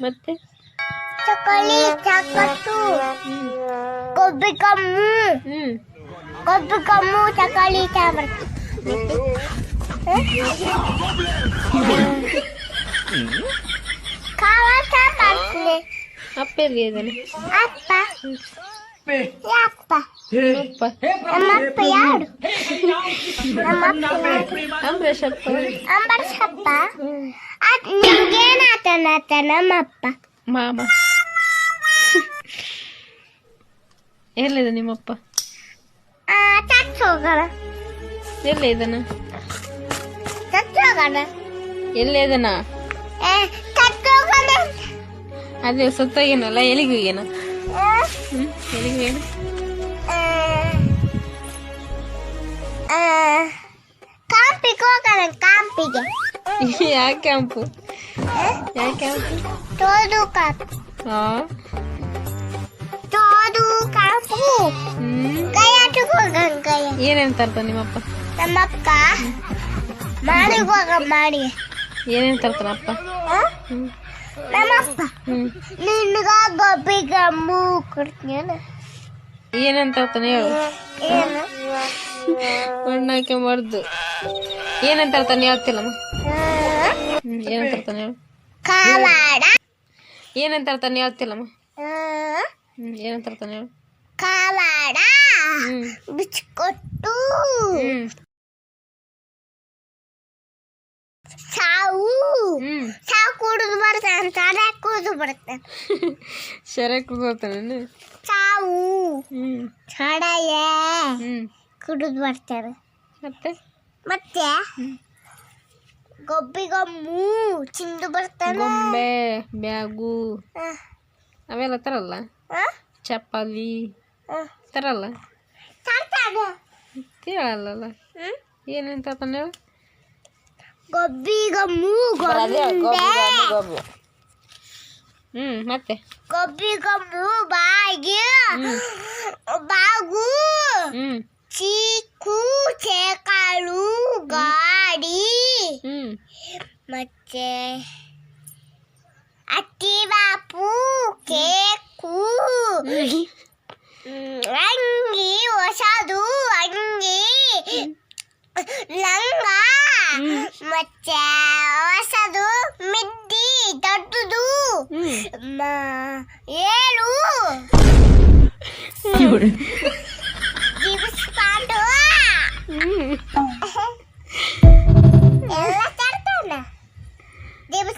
ಮತ್ತೆ ಚಕ್ಕಲಿ ಚಕ್ಕಟ್ಟು ಕೊಬ್ಬಿ ಕಮ್ಮು ಹ್ಮ್ ಕೊಬ್ಬಿ ಕಮ್ಮು ಚಕ್ಕಲಿ ಚಾಬರ್ತಿ ಕಾವ ಚಾಬರ್ತಿ ಅಪ್ಪ ಎಲ್ಲಿ ಇದ್ದಾನೆ ಅಪ್ಪ ಯಾಪ್ಪ ಅಪ್ಪ ನಮ್ಮಪ್ಪ ಯಾರು ನಮ್ಮಪ್ಪ ಯಾರು ಅಂಬರೀಷ್ ಅಪ್ಪ ಅಂಬರ್ಷಪ್ಪ ಅದ್ ನಿಮ್ಗೇನಾತನಾತ ನಮ್ಮಪ್ಪ? ಮಾಮ. ಎಲ್ಲಿದೆ ನಿಮ್ಮಪ್ಪ? ಚರ್ಚ್ ಹೋಗೋಣ. ಎಲ್ಲಿ ಇದ್ದಾನ? ಚರ್ಚ್ ಹೋಗೋಣ. ಎಲ್ಲಿ ಇದ್ದಾನ? ಏ ಚರ್ಚ್ ಹೋಗೋಣ. ಅದೇ ಸತ್ತೋಗೇನಲ್ಲ ಎಲ್ಲಿಗೆ ಹೋಗ್ಯಾನ? ಎಲ್ಲಿಗೆ ಕಾಂಪಿಗೆ ಹೋಗೋಣ ಕಾಂಪಿಗೆ. ಯಾಕೆ ಕ್ಯಾಂಪು ಯಾಕೆ ಕ್ಯಾಂಪು ತೋದು ಕಾಂಪು ಹಾ ತೋದು ಕಾಂಪು ಹ್ಮ್ ಕೈಯಾಟಕ್ಕೆ ಹೋಗೋಣ ಕೈಯ ಏನೇನ್ ತರ್ತಾನ ನಿಮ್ಮಪ್ಪ ನಮ್ಮಪ್ಪ ಮಾಡಿಗೆ ಹೋಗೋಣ ಮಾಡಿ ಏನೇನು ತರ್ತಾನಪ್ಪ ನಮ್ಮಪ್ಪ ನಿನ್ಗ ಗೊಬ್ಬಿಗ ಮೂ ಕೊಡ್ತೀನಿ ಏನಂತ ಹೇಳ್ತಾನೆ ಹೇಳು ಏನು ಮಣ್ಣಾಕೆ ಮರ್ದು ಏನಂತ ಹೇಳ್ತಾನೆ ಹೇಳ್ತಿಲ್ಲಮ್ಮ ಹೇಳು. ಕಾವಾಡ. ಏನೇನ್ ಹೇಳ್ತಿಲ್ಲಮ್ಮ ಹ್ಮ್ ಏನೇನ್ ತರ್ತಾನೆ ಹೇಳು. ಕಾವಾಡ. ಬಿಚ್ಕೊಟ್ಟು. ಸಾವು. ಸಾವು ಕುಡಿದು ಬರ್ತಾನೆ ತಲೆ ಕುಡಿದು ಬರ್ತಾನೆ ಸರಿಯಾಗಿ ಬರ್ತಾನೆ ಸಾವು. ಕುಡಿದು ಬರ್ತಾರೆ ಮತ್ತೆ? ಮತ್ತೆ? ಗೊಬ್ಬಿಗೊಮ್ಮು ಚಿಂದು ಬರ್ತಾನೆ ಗೊಂಬೆ ಬ್ಯಾಗು ಆ, ಅವೆಲ್ಲ ತರಲ್ಲ ಆ, ಚಪ್ಪಲಿ ಆ. ತರಲ್ಲ ತರ್ತಾನೆ ಹೇಳಲ್ಲ ಹ್ಮ್ ಏನೇನ್ ತರ್ತಾನೆ ಹೇಳು ಗೊಬ್ಬಿಗೊಮ್ಮು ಗೊಂಬೆ ಹ್ಮ್ ಮತ್ತೆ ಗೊಬ್ಬಿಗೊಮ್ಮು ಬಾಗಿ 예. 개. 아띠바 부게 구. 랑기 음, 워사도랑기 랑가 멋져 워사도 미디 더두두 마 음. 뭐, 예루.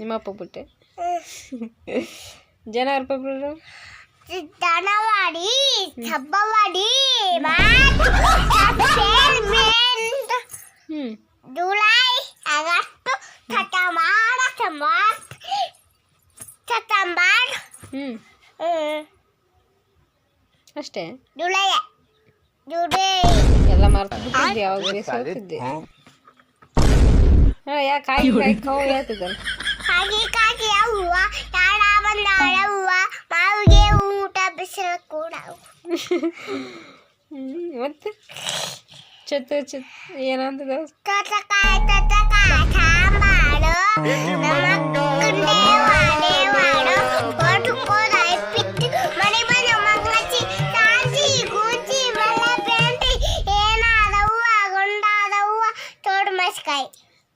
ಹ್ಮ್ ನಿಮ್ಮಪ್ಪ ಬಿಟ್ಟೆ? ಜನವರಿ ಫೆಬ್ರವರಿ ದನವಾಡಿ ಹಬ್ಬವಾಡಿ ಮಾರ್ಚ್ ಏಪ್ರಿಲ್ ಹ್ಮ್. July August September. ಹ್ಮ್. ಹ್ಮ್, ಅಷ್ಟೇ? July July. ಎಲ್ಲ ಮಾರ್ತಿದ್ದೆ ಯಾವಾಗ ಹಾ ಯಾಕೆ ಕಾಯಿ ಕಾಯಿ ಕಾವು ಹೇಳ್ತಿದ್ದಾನೆ. ಕಾಗಿ ಕಾಗಿ ಹೂವ ಯಾರ ಬಂದಾಳ ಹೂವ ಮಾವಿಗೆ ಊಟ ಬಿಸಿಲು ಕೂಡ ಹ್ಮ್ ಮತ್ತೆ ಚತ್ ಚತ್ ಏನಂತದ ತೋಟಕಾಯಿ ತೋಟಕಾಯಿ ಸಾಂಬಾರು ನಮ್ಮ